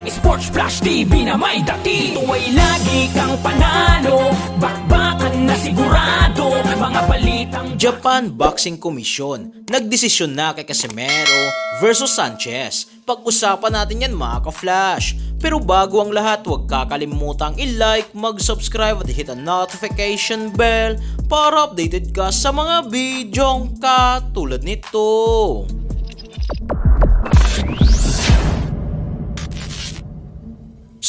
Sports Flash TV na may dati Tuway lagi kang panalo Bakbakan na sigurado Mga balitang Japan Boxing Commission nagdesisyon na kay Casimero versus Sanchez. Pag-usapan natin yan mga ka-flash. Pero bago ang lahat, huwag kakalimutang i-like, mag-subscribe at hit ang notification bell para updated ka sa mga bidyong katulad nito.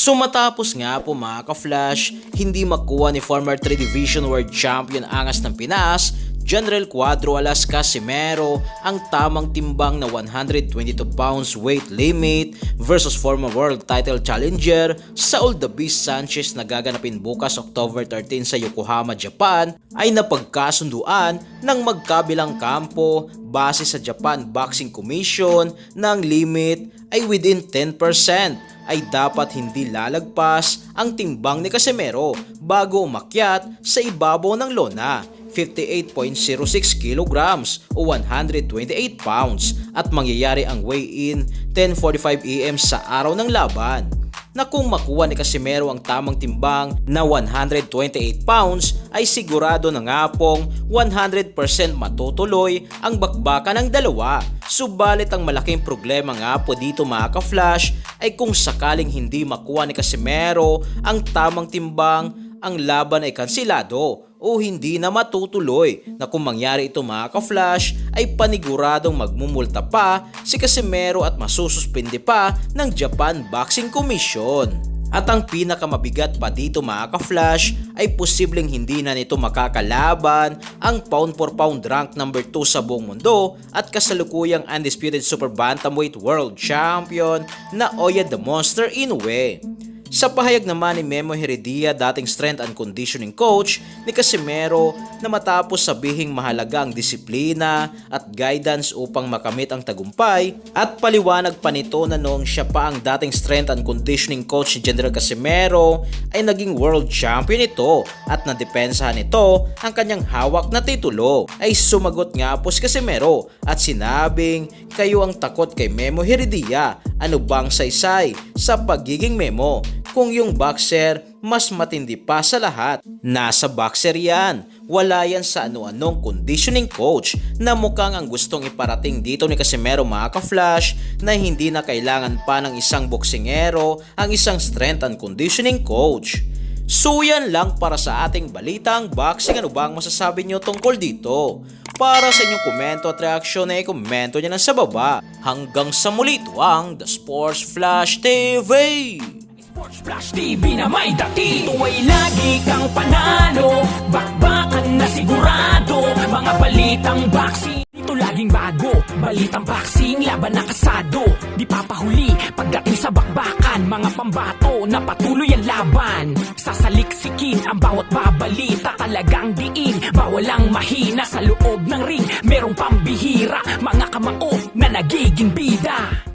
So matapos nga po mga ka-flash, hindi makuha ni former 3 Division World Champion Angas ng Pinas, General Cuadro Alas Casimero ang tamang timbang na 122 pounds weight limit versus former world title challenger Saul the Sanchez na gaganapin bukas October 13 sa Yokohama, Japan ay napagkasunduan ng magkabilang kampo base sa Japan Boxing Commission ng limit ay within 10% ay dapat hindi lalagpas ang timbang ni Casimero bago umakyat sa ibabaw ng lona. 58.06 kilograms o 128 pounds. At mangyayari ang weigh-in 10.45 am sa araw ng laban. Na kung makuha ni Casimero ang tamang timbang na 128 pounds ay sigurado na nga pong 100% matutuloy ang bakbakan ng dalawa. Subalit ang malaking problema nga po dito mga ka-flash ay kung sakaling hindi makuha ni Casimero ang tamang timbang ang laban ay kansilado o hindi na matutuloy na kung mangyari ito mga ka-flash ay paniguradong magmumulta pa si Casimero at masususpende pa ng Japan Boxing Commission. At ang pinakamabigat pa dito mga ka-flash ay posibleng hindi na nito makakalaban ang pound for pound rank number 2 sa buong mundo at kasalukuyang undisputed super bantamweight world champion na Oya the Monster Inoue. Sa pahayag naman ni Memo Heredia, dating strength and conditioning coach ni Casimero na matapos sabihing mahalaga ang disiplina at guidance upang makamit ang tagumpay at paliwanag pa nito na noong siya pa ang dating strength and conditioning coach ni General Casimero ay naging world champion ito at nadepensahan nito ang kanyang hawak na titulo. Ay sumagot nga po si Casimero at sinabing kayo ang takot kay Memo Heredia. Ano bang saysay sa pagiging Memo kung yung boxer mas matindi pa sa lahat. Nasa boxer yan. Wala yan sa ano-anong conditioning coach na mukhang ang gustong iparating dito ni Casimero mga ka-flash na hindi na kailangan pa ng isang boksingero ang isang strength and conditioning coach. So yan lang para sa ating balitang boxing. Ano ba ang masasabi nyo tungkol dito? Para sa inyong komento at reaksyon ay komento nyo lang sa baba. Hanggang sa muli ito ang The Sports Flash TV! Sports Flash TV na may dati Tuway lagi kang panalo. Bakbakan na sigurado. Mga balitang boxing Dito laging bago. Balitang boxing, laban na kasado. Di papahuli Pagdating sa bakbakan. Mga pambato na patuloy ang laban. Sasaliksikin ang bawat babalita. Talagang diin Bawal ang mahina. Sa loob ng ring Merong pambihira